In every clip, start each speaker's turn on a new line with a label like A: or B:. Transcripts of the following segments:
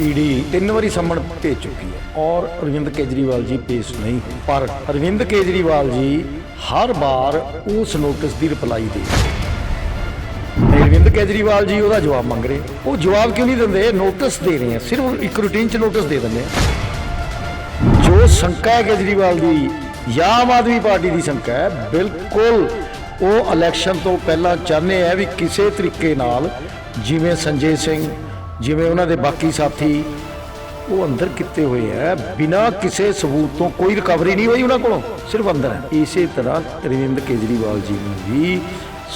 A: ED ਤਿੰਨ ਵਾਰੀ summons ਭੇਜ ਚੁੱਕੀ ਹੈ। ਔਰ ਅਰਵਿੰਦ ਕੇਜਰੀਵਾਲ ਜੀ ਪੇਸ਼ ਨਹੀਂ ਹੋਏ। ਪਰ ਅਰਵਿੰਦ ਕੇਜਰੀਵਾਲ ਜੀ ਹਰ ਵਾਰ ਉਸ ਨੋਟਿਸ ਦੀ ਰਿਪਲਾਈ ਦੇ ਅਰਵਿੰਦ ਕੇਜਰੀਵਾਲ ਜੀ ਉਹਦਾ ਜਵਾਬ ਮੰਗ ਰਹੇ ਉਹ ਜਵਾਬ ਕਿਉਂ ਨਹੀਂ ਦਿੰਦੇ? ਨੋਟਿਸ ਦੇ ਰਹੇ ਆ ਸਿਰਫ ਇੱਕ ਰੂਟੀਨ ਚ ਨੋਟਿਸ ਦੇ ਦਿੰਦੇ ਆ ਜੋ ਸ਼ੰਕਾ ਹੈ ਕੇਜਰੀਵਾਲ ਦੀ, ਜਾਂ ਆਮ ਆਦਮੀ ਪਾਰਟੀ ਦੀ ਸ਼ੰਕਾ ਹੈ, ਬਿਲਕੁਲ ਉਹ ਇਲੈਕਸ਼ਨ ਤੋਂ ਪਹਿਲਾਂ ਚਾਹੁੰਦੇ ਆ ਵੀ ਕਿਸੇ ਤਰੀਕੇ ਨਾਲ ਜਿਵੇਂ ਸੰਜੇ ਸਿੰਘ ਜਿਵੇਂ ਉਹਨਾਂ ਦੇ ਬਾਕੀ ਸਾਥੀ, ਉਹ ਅੰਦਰ ਕਿੱਤੇ ਹੋਏ ਹੈ ਬਿਨਾਂ ਕਿਸੇ ਸਬੂਤ ਤੋਂ ਕੋਈ ਰਿਕਵਰੀ ਨਹੀਂ ਹੋਈ ਉਹਨਾਂ ਕੋਲੋਂ, ਸਿਰਫ ਅੰਦਰ ਹੈ। ਇਸੇ ਤਰ੍ਹਾਂ ਅਰਵਿੰਦ ਕੇਜਰੀਵਾਲ ਜੀ ਨੂੰ ਵੀ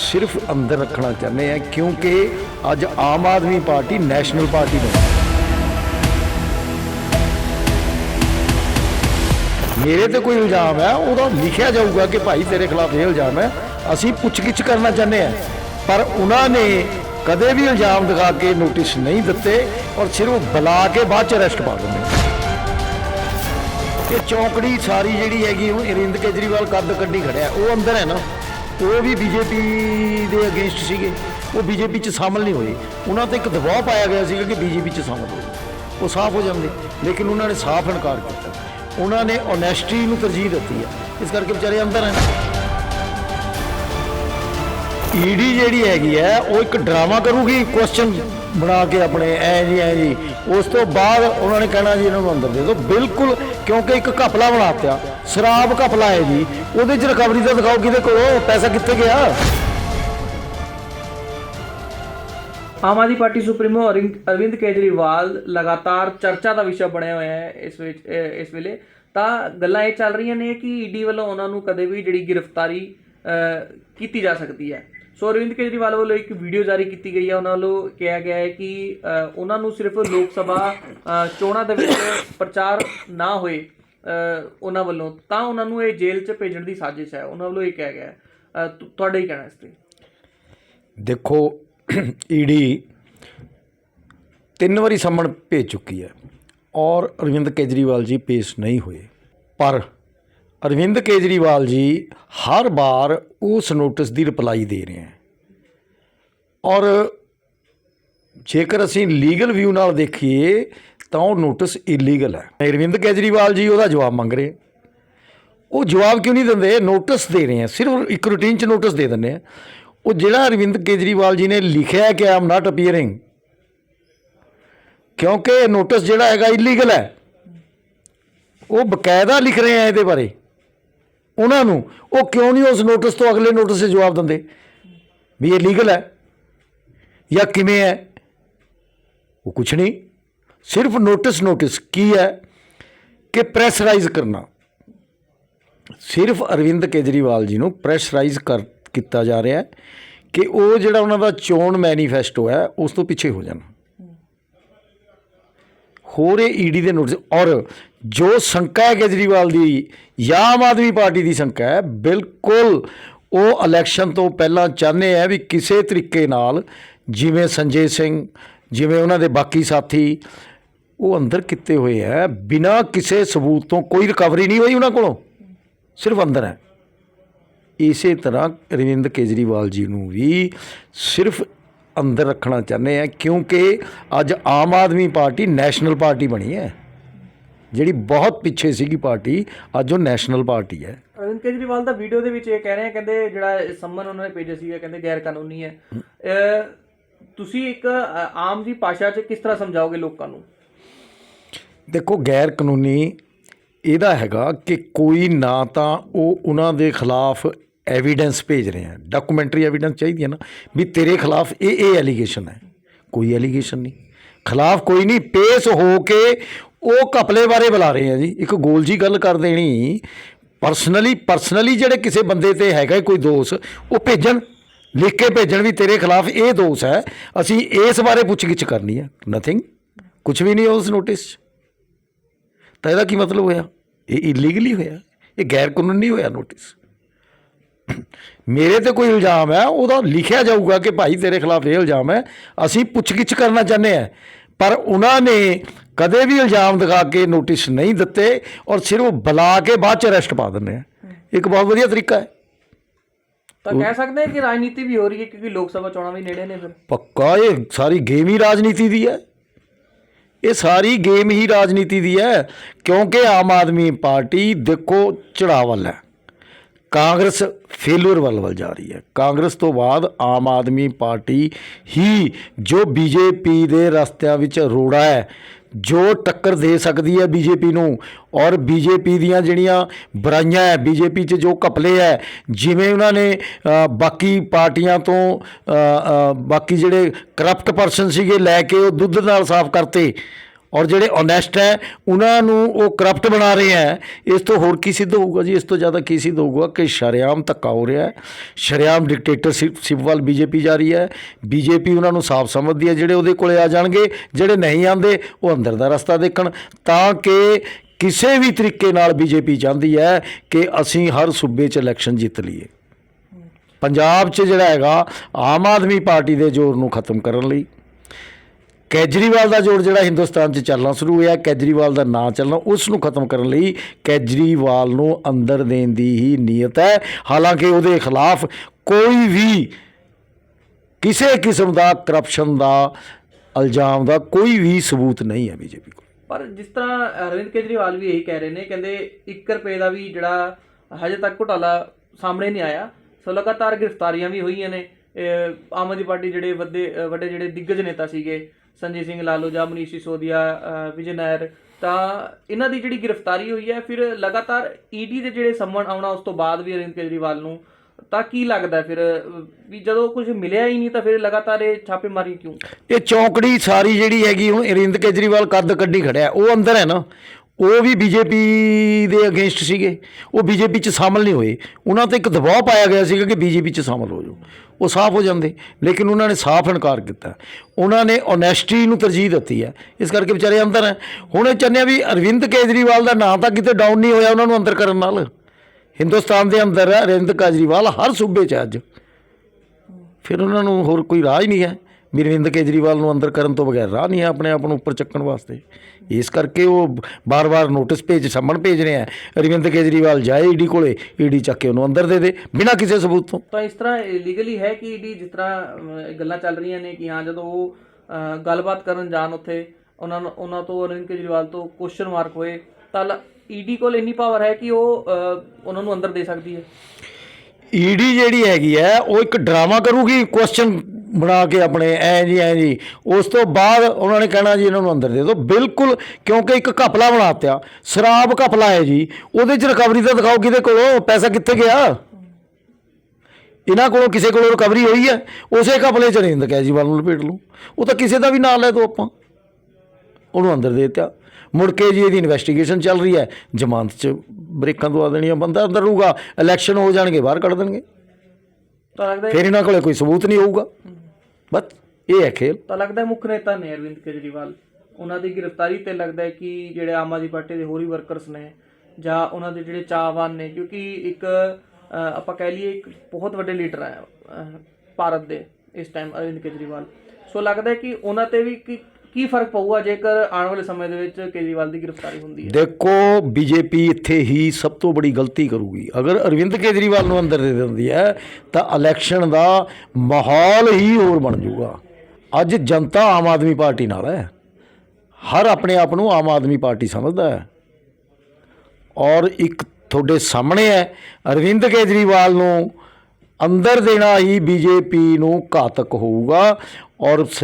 A: ਸਿਰਫ ਅੰਦਰ ਰੱਖਣਾ ਚਾਹੁੰਦੇ ਆ, ਕਿਉਂਕਿ ਅੱਜ Aam Aadmi party, national party ਬਣੀ। ਮੇਰੇ ਤੇ ਕੋਈ ਇਲਜ਼ਾਮ ਹੈ, ਉਹਦਾ ਲਿਖਿਆ ਜਾਊਗਾ ਕਿ ਭਾਈ ਤੇਰੇ ਖਿਲਾਫ ਇਹ ਇਲਜ਼ਾਮ ਹੈ, ਅਸੀਂ ਪੁੱਛਗਿੱਛ ਕਰਨਾ ਚਾਹੁੰਦੇ ਹਾਂ ਪਰ ਉਹਨਾਂ ਨੇ ਕਦੇ ਵੀ ਇਲਜ਼ਾਮ ਦਿਖਾ ਕੇ ਨੋਟਿਸ ਨਹੀਂ ਦਿੱਤੇ ਔਰ ਸਿਰਫ ਬੁਲਾ ਕੇ ਬਾਅਦ ਚ ਅਰੈਸਟ ਪਾ ਦਿੰਦੇ। ਇਹ ਚੌਂਕੜੀ ਸਾਰੀ ਜਿਹੜੀ ਹੈਗੀ ਉਹ ਅਰਵਿੰਦ ਕੇਜਰੀਵਾਲ ਕੱਦ ਕੱਢੀ ਖੜਿਆ, ਉਹ ਅੰਦਰ ਹੈ ਨਾ, ਉਹ ਵੀ ਬੀਜੇਪੀ ਦੇ ਅਗੇਂਸਟ ਸੀਗੇ, ਉਹ ਬੀਜੇਪੀ ਚ ਸ਼ਾਮਲ ਨਹੀਂ ਹੋਏ। ਉਹਨਾਂ ਤੇ ਇੱਕ ਦਬਾਅ ਪਾਇਆ ਗਿਆ ਸੀਗਾ ਕਿ ਬੀਜੇਪੀ ਚ ਸ਼ਾਮਲ ਹੋਏ। ਉਹ ਸਾਫ਼ ਹੋ ਜਾਂਦੇ, ਲੇਕਿਨ ਉਹਨਾਂ ਨੇ ਸਾਫ਼ ਇਨਕਾਰ ਕੀਤਾ। ਉਹਨਾਂ ਨੇ ਓਨੈਸਟੀ ਨੂੰ ਤਰਜੀਹ ਦਿੱਤੀ ਹੈ। ਇਸ ਕਰਕੇ ਵਿਚਾਰੇ ਅੰਦਰ ਹਨ ਈਡੀ ਜਿਹੜੀ ਹੈਗੀ ਹੈ, ਉਹ ਇੱਕ ਡਰਾਮਾ ਕਰੂਗੀ ਕੁਐਸਚਨ ਬਣਾ ਕੇ ਆਪਣੇ, ਐ ਜੀ ਐ ਜੀ। ਉਸ ਤੋਂ ਬਾਅਦ ਉਹਨਾਂ ਨੇ ਕਹਿਣਾ ਜੀ, ਇਹਨਾਂ ਨੂੰ ਅੰਦਰ ਦੇ ਦਿਓ। ਬਿਲਕੁਲ, ਕਿਉਂਕਿ ਇੱਕ ਘਪਲਾ ਬਣਾਤਿਆ। ਸ਼ਰਾਬ ਘਪਲਾ ਹੈ ਜੀ। ਉਹਦੇ ਚ ਰਿਕਵਰੀ ਤਾਂ ਦਿਖਾਓ ਕਿਹਦੇ ਕੋਲੋਂ, ਪੈਸਾ ਕਿੱਥੇ ਗਿਆ?
B: ਆਮ ਆਦਮੀ ਪਾਰਟੀ ਸੁਪਰੀਮੋ ਅਰਿੰ- ਅਰਵਿੰਦ ਕੇਜਰੀਵਾਲ ਲਗਾਤਾਰ ਚਰਚਾ ਦਾ ਵਿਸ਼ਾ ਬਣਿਆ ਹੋਇਆ ਹੈ ਇਸ ਵਿੱਚ ਇਸ ਵੇਲੇ। ਤਾਂ ਗੱਲਾਂ ਇਹ ਚੱਲ ਰਹੀਆਂ ਨੇ ਕਿ ਈਡੀ ਵੱਲੋਂ ਉਹਨਾਂ ਨੂੰ ਕਦੇ ਵੀ ਜਿਹੜੀ ਗ੍ਰਿਫਤਾਰੀ ਕੀਤੀ ਜਾ ਸਕਦੀ ਹੈ। ਸੋ ਅਰਵਿੰਦ ਕੇਜਰੀਵਾਲ ਵੱਲੋਂ ਇੱਕ ਵੀਡੀਓ ਜਾਰੀ ਕੀਤੀ ਗਈ ਹੈ ਉਹਨਾਂ ਵੱਲੋਂ ਕਿਹਾ ਗਿਆ ਹੈ ਕਿ ਉਹਨਾਂ ਨੂੰ ਸਿਰਫ ਲੋਕ ਸਭਾ ਚੋਣਾਂ ਦੇ ਵਿੱਚ ਪ੍ਰਚਾਰ ਨਾ ਹੋਏ ਉਹਨਾਂ ਵੱਲੋਂ। ਤਾਂ ਉਹਨਾਂ ਨੂੰ ਇਹ ਜੇਲ੍ਹ 'ਚ ਭੇਜਣ ਦੀ ਸਾਜ਼ਿਸ਼ ਹੈ। ਉਹਨਾਂ ਵੱਲੋਂ ਇਹ ਕਿਹਾ ਗਿਆ ਹੈ। ਤੁਹਾਡਾ ਹੀ ਕਹਿਣਾ ਇਸ ਤੇ?
A: ਦੇਖੋ, ਈਡੀ ਤਿੰਨ ਵਾਰੀ ਸੰਮਣ ਭੇਜ ਚੁੱਕੀ ਹੈ ਔਰ ਅਰਵਿੰਦ ਕੇਜਰੀਵਾਲ ਜੀ ਪੇਸ਼ ਨਹੀਂ ਹੋਏ। ਪਰ ਅਰਵਿੰਦ ਕੇਜਰੀਵਾਲ ਜੀ ਹਰ ਵਾਰ ਉਸ ਨੋਟਿਸ ਦੀ ਰਿਪਲਾਈ ਦੇ ਰਹੇ ਹੈ। ਔਰ ਜੇਕਰ ਅਸੀਂ ਲੀਗਲ ਵਿਊ ਨਾਲ ਦੇਖੀਏ, ਤਾਂ ਉਹ ਨੋਟਿਸ ਇਲੀਗਲ ਹੈ। ਅਰਵਿੰਦ ਕੇਜਰੀਵਾਲ ਜੀ ਉਹਦਾ ਜਵਾਬ ਮੰਗ ਰਹੇ ਉਹ ਜਵਾਬ ਕਿਉਂ ਨਹੀਂ ਦਿੰਦੇ? ਨੋਟਿਸ ਦੇ ਰਹੇ ਆ ਸਿਰਫ ਇੱਕ ਰੂਟੀਨ ਚ ਨੋਟਿਸ ਦੇ ਦਿੰਦੇ ਆ ਉਹ ਜਿਹੜਾ ਅਰਵਿੰਦ ਕੇਜਰੀਵਾਲ ਜੀ ਨੇ ਲਿਖਿਆ ਹੈ ਕਿ ਆਮ ਨਾਟ ਅਪੀਅਰਿੰਗ ਕਿਉਂਕਿ ਨੋਟਿਸ ਜਿਹੜਾ ਹੈਗਾ ਇਲੀਗਲ ਹੈ, ਉਹ ਬਕਾਇਦਾ ਲਿਖ ਰਹੇ ਆ ਇਹਦੇ ਬਾਰੇ। ਉਹਨਾਂ ਨੂੰ, ਉਹ ਕਿਉਂ ਨਹੀਂ ਉਸ ਨੋਟਿਸ ਤੋਂ ਅਗਲੇ ਨੋਟਿਸ 'ਤੇ ਜਵਾਬ ਦਿੰਦੇ? ਵੀ ਇਹ ਲੀਗਲ ਹੈ ਜਾਂ ਕਿਵੇਂ ਹੈ? ਉਹ ਕੁਛ ਨਹੀਂ। ਸਿਰਫ ਨੋਟਿਸ ਨੋਟਿਸ ਕੀ ਹੈ ਕਿ ਪ੍ਰੈਸ਼ਰਾਈਜ਼ ਕਰਨਾ। ਸਿਰਫ ਅਰਵਿੰਦ ਕੇਜਰੀਵਾਲ ਜੀ ਨੂੰ ਪ੍ਰੈਸ਼ਰਾਈਜ਼ ਕਰ, ਕੀਤਾ ਜਾ ਰਿਹਾ ਹੈ ਕਿ ਉਹ ਜਿਹੜਾ ਉਹਨਾਂ ਦਾ ਚੋਣ ਮੈਨੀਫੈਸਟੋ ਹੈ, ਉਸ ਤੋਂ ਪਿੱਛੇ ਹੋ ਜਾਣ। ਹੋਰ ਇਹ ਈਡੀ ਦੇ ਨੋਟਿਸ ਔਰ ਜੋ ਸ਼ੰਕਾ ਹੈ ਕੇਜਰੀਵਾਲ ਦੀ, ਜਾਂ ਆਮ ਆਦਮੀ ਪਾਰਟੀ ਦੀ ਸ਼ੰਕਾ ਹੈ, ਬਿਲਕੁਲ ਉਹ ਇਲੈਕਸ਼ਨ ਤੋਂ ਪਹਿਲਾਂ ਚਾਹੁੰਦੇ ਆ ਵੀ ਕਿਸੇ ਤਰੀਕੇ ਨਾਲ ਜਿਵੇਂ ਸੰਜੇ ਸਿੰਘ, ਜਿਵੇਂ ਉਹਨਾਂ ਦੇ ਬਾਕੀ ਸਾਥੀ, ਉਹ ਅੰਦਰ ਕਿੱਤੇ ਹੋਏ ਹੈ ਬਿਨਾਂ ਕਿਸੇ ਸਬੂਤ ਤੋਂ ਕੋਈ ਰਿਕਵਰੀ ਨਹੀਂ ਹੋਈ ਉਹਨਾਂ ਕੋਲੋਂ। ਸਿਰਫ ਅੰਦਰ ਹੈ। ਇਸੇ ਤਰ੍ਹਾਂ ਅਰਵਿੰਦ ਕੇਜਰੀਵਾਲ ਜੀ ਨੂੰ ਵੀ ਸਿਰਫ ਅੰਦਰ ਰੱਖਣਾ ਚਾਹੁੰਦੇ ਆ ਕਿਉਂਕਿ ਅੱਜ Aam Aadmi party national party ਬਣੀ ਹੈ। ਜਿਹੜੀ ਬਹੁਤ ਪਿੱਛੇ ਸੀਗੀ ਪਾਰਟੀ ਅੱਜ ਉਹ ਨੈਸ਼ਨਲ ਪਾਰਟੀ ਹੈ।
B: ਅਰਵਿੰਦ ਕੇਜਰੀਵਾਲ ਦਾ ਵੀਡੀਓ ਦੇ ਵਿੱਚ ਇਹ ਕਹਿ ਰਹੇ ਆ ਕਹਿੰਦੇ ਜਿਹੜਾ ਸੰਮਨ ਉਹਨਾਂ ਨੇ ਭੇਜਿਆ ਸੀਗਾ ਕਹਿੰਦੇ ਗੈਰ ਕਾਨੂੰਨੀ ਹੈ ਤੁਸੀਂ ਇੱਕ ਆਮ ਜੀ ਭਾਸ਼ਾ 'ਚ ਕਿਸ ਤਰ੍ਹਾਂ ਸਮਝਾਓਗੇ ਲੋਕਾਂ ਨੂੰ?
A: ਦੇਖੋ ਗੈਰ ਕਾਨੂੰਨੀ ਇਹਦਾ ਹੈਗਾ ਕਿ ਕੋਈ ਨਾ ਤਾਂ ਉਹ ਉਹਨਾਂ ਦੇ ਖਿਲਾਫ ਐਵੀਡੈਂਸ ਭੇਜ ਰਹੇ ਆ ਡਾਕੂਮੈਂਟਰੀ ਐਵੀਡੈਂਸ ਚਾਹੀਦੀ ਹੈ ਨਾ ਵੀ ਤੇਰੇ ਖਿਲਾਫ ਇਹ ਇਹ ਐਲੀਗੇਸ਼ਨ ਹੈ। ਕੋਈ ਐਲੀਗੇਸ਼ਨ ਨਹੀਂ। ਖਿਲਾਫ ਕੋਈ ਨਹੀਂ, ਪੇਸ਼ ਹੋ ਕੇ ਉਹ ਘਪਲੇ ਬਾਰੇ ਬੁਲਾ ਰਹੇ ਆ ਜੀ। ਇੱਕ ਗੋਲ ਜੀ ਗੱਲ ਕਰ ਦੇਣੀ। ਪਰਸਨਲੀ ਪਰਸਨਲੀ ਜਿਹੜੇ ਕਿਸੇ ਬੰਦੇ ਤੇ ਹੈਗਾ ਕੋਈ ਦੋਸ਼, ਉਹ ਭੇਜਣ, ਲਿਖ ਕੇ ਭੇਜਣ ਵੀ ਤੇਰੇ ਖਿਲਾਫ ਇਹ ਦੋਸ਼ ਹੈ। ਅਸੀਂ ਇਸ ਬਾਰੇ ਪੁੱਛਗਿੱਛ ਕਰਨੀ ਹੈ। ਨਥਿੰਗ ਕੁਝ ਵੀ ਨਹੀਂ ਉਸ ਨੋਟਿਸ 'ਚ। ਤਾਂ ਇਹਦਾ ਕੀ ਮਤਲਬ ਹੋਇਆ? ਇਹ ਇਲੀਗਲੀ ਹੋਇਆ। ਇਹ ਗੈਰ ਕਾਨੂੰਨੀ ਹੋਇਆ ਨੋਟਿਸ ਮੇਰੇ ਤੇ ਕੋਈ ਇਲਜ਼ਾਮ ਹੈ ਉਹਦਾ ਲਿਖਿਆ ਜਾਊਗਾ ਕਿ ਭਾਈ ਤੇਰੇ ਖਿਲਾਫ ਇਹ ਇਲਜ਼ਾਮ ਹੈ ਅਸੀਂ ਪੁੱਛਗਿੱਛ ਕਰਨਾ ਚਾਹੁੰਦੇ ਹਾਂ। ਪਰ ਉਹਨਾਂ ਨੇ ਕਦੇ ਵੀ ਇਲਜ਼ਾਮ ਦਿਖਾ ਕੇ ਨੋਟਿਸ ਨਹੀਂ ਦਿੱਤੇ ਔਰ ਸਿਰਫ ਬੁਲਾ ਕੇ ਬਾਅਦ ਚ ਅਰੈਸਟ ਪਾ ਦਿੰਦੇ ਆ। ਇੱਕ ਬਹੁਤ ਵਧੀਆ ਤਰੀਕਾ ਹੈ।
B: ਤਾਂ ਕਹਿ ਸਕਦੇ ਹਾਂ ਕਿ ਰਾਜਨੀਤੀ ਵੀ ਹੋ ਰਹੀ ਹੈ ਕਿਉਂਕਿ ਲੋਕ ਸਭਾ ਚੋਣਾਂ ਵੀ ਨੇੜੇ ਨੇ ਫਿਰ।
A: ਪੱਕਾ ਇਹ ਸਾਰੀ ਗੇਮ ਹੀ ਰਾਜਨੀਤੀ ਦੀ ਹੈ। ਇਹ ਸਾਰੀ ਗੇਮ ਹੀ ਰਾਜਨੀਤੀ ਦੀ ਹੈ ਕਿਉਂਕਿ ਆਮ ਆਦਮੀ ਪਾਰਟੀ ਦੇਖੋ ਚੜਾਅ ਵੱਲ ਹੈ। ਕਾਂਗਰਸ ਫੇਲੂਰ ਵੱਲ ਵੱਲ ਜਾ ਰਹੀ ਹੈ। ਕਾਂਗਰਸ ਤੋਂ ਬਾਅਦ ਆਮ ਆਦਮੀ ਪਾਰਟੀ ਹੀ ਜੋ ਬੀਜੇਪੀ ਦੇ ਰਸਤਿਆਂ ਵਿੱਚ ਰੋੜਾ ਹੈ, ਜੋ ਟੱਕਰ ਦੇ ਸਕਦੀ ਹੈ ਬੀਜੇਪੀ ਨੂੰ। ਔਰ ਬੀਜੇਪੀ ਦੀਆਂ ਜਿਹੜੀਆਂ ਬੁਰਾਈਆਂ ਹੈ, ਬੀਜੇਪੀ 'ਚ ਜੋ ਘਪਲੇ ਹੈ, ਜਿਵੇਂ ਉਹਨਾਂ ਨੇ ਬਾਕੀ ਪਾਰਟੀਆਂ ਤੋਂ ਬਾਕੀ ਜਿਹੜੇ ਕਰਪਟ ਪਰਸਨ ਸੀਗੇ, ਲੈ ਕੇ ਉਹ ਦੁੱਧ ਨਾਲ ਸਾਫ਼ ਕਰਤੇ। ਔਰ ਜਿਹੜੇ ਓਨੈਸਟ ਹੈ, ਉਹਨਾਂ ਨੂੰ ਉਹ ਕਰਪਟ ਬਣਾ ਰਹੇ ਹੈ। ਇਸ ਤੋਂ ਹੋਰ ਕੀ ਸਿੱਧ ਹੋਊਗਾ ਜੀ? ਇਸ ਤੋਂ ਜ਼ਿਆਦਾ ਕੀ ਸਿੱਧ ਹੋਊਗਾ ਕਿ ਸ਼ਰੇਆਮ ਧੱਕਾ ਹੋ ਰਿਹਾ ਹੈ। ਸ਼ਰੇਆਮ ਡਿਕਟੇਟਰਸ਼ਿਪ ਵੱਲ ਬੀਜੇਪੀ ਜਾ ਰਹੀ ਹੈ। ਬੀਜੇਪੀ ਉਹਨਾਂ ਨੂੰ ਸਾਫ਼ ਸਮਝਦੀ ਹੈ, ਜਿਹੜੇ ਉਹਦੇ ਕੋਲੇ ਆ ਜਾਣਗੇ, ਜਿਹੜੇ ਨਹੀਂ ਆਉਂਦੇ, ਉਹ ਅੰਦਰ ਦਾ ਰਸਤਾ ਦੇਖਣ। ਤਾਂ ਕਿ ਕਿਸੇ ਵੀ ਤਰੀਕੇ ਨਾਲ ਬੀਜੇਪੀ ਚਾਹੁੰਦੀ ਹੈ ਕਿ ਅਸੀਂ ਹਰ ਸੂਬੇ 'ਚ ਇਲੈਕਸ਼ਨ ਜਿੱਤ ਲਈਏ। ਪੰਜਾਬ 'ਚ ਜਿਹੜਾ ਹੈਗਾ, ਆਮ ਆਦਮੀ ਪਾਰਟੀ ਦੇ ਜ਼ੋਰ ਨੂੰ ਖਤਮ ਕਰਨ ਲਈ। ਕੇਜਰੀਵਾਲ ਦਾ ਜੋੜ ਜਿਹੜਾ ਹਿੰਦੁਸਤਾਨ 'ਚ ਚੱਲਣਾ ਸ਼ੁਰੂ ਹੋਇਆ, ਕੇਜਰੀਵਾਲ ਦਾ ਨਾਂ ਚੱਲਣਾ, ਉਸ ਨੂੰ ਖਤਮ ਕਰਨ ਲਈ ਕੇਜਰੀਵਾਲ ਨੂੰ ਅੰਦਰ ਦੇਣ ਦੀ ਹੀ ਨੀਅਤ ਹੈ। ਹਾਲਾਂਕਿ ਉਹਦੇ ਖਿਲਾਫ ਕੋਈ ਵੀ ਕਿਸੇ ਕਿਸਮ ਦਾ ਕਰਪਸ਼ਨ ਦਾ ਇਲਜ਼ਾਮ ਦਾ ਕੋਈ ਵੀ ਸਬੂਤ ਨਹੀਂ ਹੈ ਬੀਜੇਪੀ ਕੋਲ।
B: ਪਰ ਜਿਸ ਤਰ੍ਹਾਂ ਅਰਵਿੰਦ ਕੇਜਰੀਵਾਲ ਵੀ ਇਹੀ ਕਹਿ ਰਹੇ ਨੇ, ਕਹਿੰਦੇ 1 ਰੁਪਏ ਦਾ ਵੀ ਜਿਹੜਾ ਹਜੇ ਤੱਕ ਘੁਟਾਲਾ ਸਾਹਮਣੇ ਨਹੀਂ ਆਇਆ, ਸੋ ਲਗਾਤਾਰ ਗ੍ਰਿਫਤਾਰੀਆਂ ਵੀ ਹੋਈਆਂ ਨੇ। ਆਮ ਆਦਮੀ ਪਾਰਟੀ ਜਿਹੜੇ ਵੱਡੇ ਵੱਡੇ ਜਿਹੜੇ ਦਿੱਗਜ ਨੇਤਾ ਸੀਗੇ ਸੰਜੇ ਸਿੰਘ, ਲਾਲੋ ਜਾਂ ਮਨੀਸ਼ ਸਿਸੋਦੀਆ ਵਿਜੇ ਨਾਇਰ, ਤਾਂ ਇਹਨਾਂ ਦੀ ਜਿਹੜੀ ਗ੍ਰਿਫਤਾਰੀ ਹੋਈ ਹੈ, ਫਿਰ ਲਗਾਤਾਰ ਈਡੀ ਦੇ ਜਿਹੜੇ ਸੰਮਣ ਆਉਣਾ, ਉਸ ਤੋਂ ਬਾਅਦ ਵੀ ਅਰਵਿੰਦ ਕੇਜਰੀਵਾਲ ਨੂੰ, ਤਾਂ ਕੀ ਲੱਗਦਾ ਫਿਰ ਵੀ ਜਦੋਂ ਕੁਝ ਮਿਲਿਆ ਹੀ ਨਹੀਂ ਤਾਂ ਫਿਰ ਲਗਾਤਾਰ ਇਹ ਛਾਪੇਮਾਰੀ ਕਿਉਂ?
A: ਇਹ ਚੌਂਕੜੀ ਸਾਰੀ ਜਿਹੜੀ ਹੈਗੀ, ਹੁਣ ਅਰਵਿੰਦ ਕੇਜਰੀਵਾਲ ਕੱਦ ਕੱਢੀ ਖੜਿਆ, ਉਹ ਅੰਦਰ ਹੈ ਨਾ। ਉਹ ਵੀ ਬੀਜੇਪੀ ਦੇ ਅਗੇਂਸਟ ਸੀਗੇ। ਉਹ ਬੀਜੇਪੀ 'ਚ ਸ਼ਾਮਲ ਨਹੀਂ ਹੋਏ। ਉਹਨਾਂ ਤੇ ਇੱਕ ਦਬਾਅ ਪਾਇਆ ਗਿਆ ਸੀਗਾ ਕਿ ਬੀਜੇਪੀ 'ਚ ਸ਼ਾਮਲ ਹੋ ਜਾਓ। ਉਹ ਸਾਫ਼ ਹੋ ਜਾਂਦੇ। ਲੇਕਿਨ ਉਹਨਾਂ ਨੇ ਸਾਫ਼ ਇਨਕਾਰ ਕੀਤਾ। ਉਹਨਾਂ ਨੇ ਓਨੈਸਟੀ ਨੂੰ ਤਰਜੀਹ ਦਿੱਤੀ ਹੈ। ਇਸ ਕਰਕੇ ਵਿਚਾਰੇ ਅੰਦਰ ਹੈ। ਹੁਣ ਇਹ ਚਾਹੁੰਦੇ ਆ ਵੀ ਅਰਵਿੰਦ ਕੇਜਰੀਵਾਲ ਦਾ ਨਾਂ ਤਾਂ ਕਿਤੇ ਡਾਊਨ ਨਹੀਂ ਹੋਇਆ ਉਹਨਾਂ ਨੂੰ ਅੰਦਰ ਕਰਨ ਨਾਲ। ਹਿੰਦੁਸਤਾਨ ਦੇ ਅੰਦਰ ਅਰਵਿੰਦ ਕੇਜਰੀਵਾਲ, ਹਰ ਸੂਬੇ 'ਚ ਹੈ ਅੱਜ। ਫਿਰ ਉਹਨਾਂ ਨੂੰ ਹੋਰ ਕੋਈ ਰਾਹ ਹੀ ਨਹੀਂ ਹੈ। ਅਰਵਿੰਦ ਕੇਜਰੀਵਾਲ ਨੂੰ ਅੰਦਰ ਕਰਨ ਤੋਂ ਬਗੈਰ ਰਾਹ ਨਹੀਂ ਹੈ ਆਪਣੇ ਆਪ ਨੂੰ ਉੱਪਰ ਚੱਕਣ ਵਾਸਤੇ। ਇਸ ਕਰਕੇ ਉਹ ਬਾਰ-ਬਾਰ ਨੋਟਿਸ ਭੇਜ ਸੰਮਣ ਭੇਜ ਰਹੇ ਆ ਅਰਵਿੰਦ ਕੇਜਰੀਵਾਲ ਜਾਏ ਈਡੀ ਕੋਲੇ ਈਡੀ ਚੱਕ ਕੇ ਉਹਨੂੰ ਅੰਦਰ ਦੇ ਦੇ ਬਿਨਾਂ ਕਿਸੇ ਸਬੂਤ ਤੋਂ।
B: ਤਾਂ ਇਸ ਤਰ੍ਹਾਂ ਲੀਗਲੀ ਹੈ ਕਿ ਈਡੀ ਜਿਸ ਤਰ੍ਹਾਂ ਗੱਲਾਂ ਚੱਲ ਰਹੀਆਂ ਨੇ ਕਿ ਹਾਂ ਜਦੋਂ ਉਹ ਗੱਲਬਾਤ ਕਰਨ ਜਾਣ ਉੱਥੇ ਉਹਨਾਂ ਨੂੰ ਉਹਨਾਂ ਤੋਂ ਅਰਵਿੰਦ ਕੇਜਰੀਵਾਲ ਤੋਂ ਕੁਐਸਚਨ ਮਾਰਕ ਹੋਏ ਤਾਂ ਈਡੀ ਕੋਲ ਇੰਨੀ ਪਾਵਰ ਹੈ ਕਿ ਉਹ ਉਹਨਾਂ ਨੂੰ ਅੰਦਰ ਦੇ ਸਕਦੀ ਹੈ।
A: ਈਡੀ ਜਿਹੜੀ ਹੈਗੀ ਹੈ ਉਹ ਇੱਕ ਡਰਾਮਾ ਕਰੂਗੀ ਕੁਐਸਚਨ ਬਣਾ ਕੇ ਆਪਣੇ ਐ ਜੀ ਐ ਜੀ। ਉਸ ਤੋਂ ਬਾਅਦ ਉਹਨਾਂ ਨੇ ਕਹਿਣਾ ਜੀ ਇਹਨਾਂ ਨੂੰ ਅੰਦਰ ਦੇ ਦਿਓ। ਬਿਲਕੁਲ ਕਿਉਂਕਿ ਇੱਕ ਘਪਲਾ ਬਣਾਤਿਆ ਸ਼ਰਾਬ ਘਪਲਾ ਹੈ ਜੀ। ਉਹਦੇ 'ਚ ਰਿਕਵਰੀ ਤਾਂ ਦਿਖਾਓ ਕਿਹਦੇ ਕੋਲੋਂ? ਪੈਸਾ ਕਿੱਥੇ ਗਿਆ? ਇਹਨਾਂ ਕੋਲੋਂ ਕਿਸੇ ਕੋਲੋਂ ਰਿਕਵਰੀ ਹੋਈ ਹੈ? ਉਸੇ ਘਪਲੇ 'ਚ ਅਰਵਿੰਦ ਕੇਜਰੀਵਾਲ ਨੂੰ ਲਪੇਟ ਲਓ। ਉਹ ਤਾਂ ਕਿਸੇ ਦਾ ਵੀ ਨਾਂ ਲੈ ਦੋ ਆਪਾਂ। ਉਹਨੂੰ ਅੰਦਰ ਦੇ ਦਿੱਤਾ। ਮੁੜ ਕੇ ਜੀ ਇਹਦੀ ਇਨਵੈਸਟੀਗੇਸ਼ਨ ਚੱਲ ਰਹੀ ਹੈ। ਜ਼ਮਾਨਤ 'ਚ ਬ੍ਰੇਕਾਂ ਦਵਾ ਦੇਣੀਆਂ ਬੰਦਾ ਅੰਦਰ ਰਹੂਗਾ। ਇਲੈਕਸ਼ਨ ਹੋ ਜਾਣਗੇ ਬਾਹਰ ਕੱਢ ਦੇਣਗੇ।
B: ਤਾਂ ਲੱਗਦਾ ਹੈ
A: ਫਿਰ ਇਹਨਾਂ ਕੋਲੇ ਕੋਈ ਸਬੂਤ ਨਹੀਂ ਹੋਊਗਾ। ਬਸ ਇਹ ਹੈ ਖੇਲ।
B: ਤਾਂ ਲੱਗਦਾ ਹੈ ਮੁੱਖ ਨੇਤਾ ਨੇ ਅਰਵਿੰਦ ਕੇਜਰੀਵਾਲ। ਉਹਨਾਂ ਦੀ ਗ੍ਰਿਫਤਾਰੀ ਤੇ ਲੱਗਦਾ ਹੈ ਕਿ ਜਿਹੜੇ ਆਮ ਆਦਮੀ ਪਾਰਟੀ ਦੇ ਹੋਰ ਹੀ ਵਰਕਰਸ ਨੇ ਜਾਂ ਉਹਨਾਂ ਦੇ ਜਿਹੜੇ ਚਾਹਵਾਨ ਨੇ ਕਿਉਂਕਿ ਇੱਕ ਅ, ਆਪਾਂ ਕਹਿ ਲਈਏ ਇੱਕ ਬਹੁਤ ਵੱਡੇ ਲੀਡਰ ਹੈ ਅ, ਭਾਰਤ ਦੇ ਇਸ ਟਾਈਮ ਅਰਵਿੰਦ ਕੇਜਰੀਵਾਲ। ਸੋ ਲੱਗਦਾ ਹੈ ਕਿ ਉਹਨਾਂ ਤੇ ਵੀ ਕਿ ਕੀ ਫ਼ਰਕ ਪਊਗਾ ਜੇਕਰ ਆਉਣ ਵਾਲੇ ਸਮੇਂ ਦੇ ਵਿੱਚ ਕੇਜਰੀਵਾਲ ਦੀ ਗ੍ਰਿਫਤਾਰੀ ਹੁੰਦੀ ਹੈ?
A: ਦੇਖੋ, ਬੀਜੇਪੀ ਇੱਥੇ ਹੀ ਸਭ ਤੋਂ ਬੜੀ ਗਲਤੀ ਕਰੂਗੀ। ਅਗਰ ਅਰਵਿੰਦ ਕੇਜਰੀਵਾਲ ਨੂੰ ਅੰਦਰ ਦੇ ਦਿੰਦੀ ਹੈ, ਤਾਂ ਇਲੈਕਸ਼ਨ ਦਾ ਮਾਹੌਲ ਹੀ ਹੋਰ ਬਣ ਜਾਊਗਾ। ਅੱਜ ਜਨਤਾ ਆਮ ਆਦਮੀ ਪਾਰਟੀ ਨਾਲ ਹੈ। ਹਰ ਆਪਣੇ ਆਪ ਨੂੰ ਆਮ ਆਦਮੀ ਪਾਰਟੀ ਸਮਝਦਾ ਹੈ। ਔਰ ਇੱਕ ਤੁਹਾਡੇ ਸਾਹਮਣੇ ਹੈ, ਅਰਵਿੰਦ ਕੇਜਰੀਵਾਲ ਨੂੰ ਅੰਦਰ ਦੇਣਾ ਹੀ ਬੀਜੇਪੀ ਨੂੰ ਘਾਤਕ ਹੋਊਗਾ ਔਰ ਸ-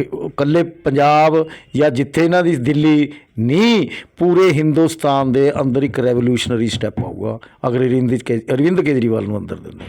A: ਇਕੱਲੇ ਪੰਜਾਬ ਜਾਂ ਜਿੱਥੇ ਇਹਨਾਂ ਦੀ ਦਿੱਲੀ ਨਹੀਂ, ਪੂਰੇ ਹਿੰਦੁਸਤਾਨ ਦੇ ਅੰਦਰ ਇੱਕ ਰੈਵੋਲੂਸ਼ਨਰੀ ਸਟੈਪ ਆਊਗਾ। ਅਗਰ ਅਰਵਿੰਦ ਕੇ- ਅਰਵਿੰਦ ਕੇਜਰੀਵਾਲ ਨੂੰ ਅੰਦਰ ਦਿੰਦੇ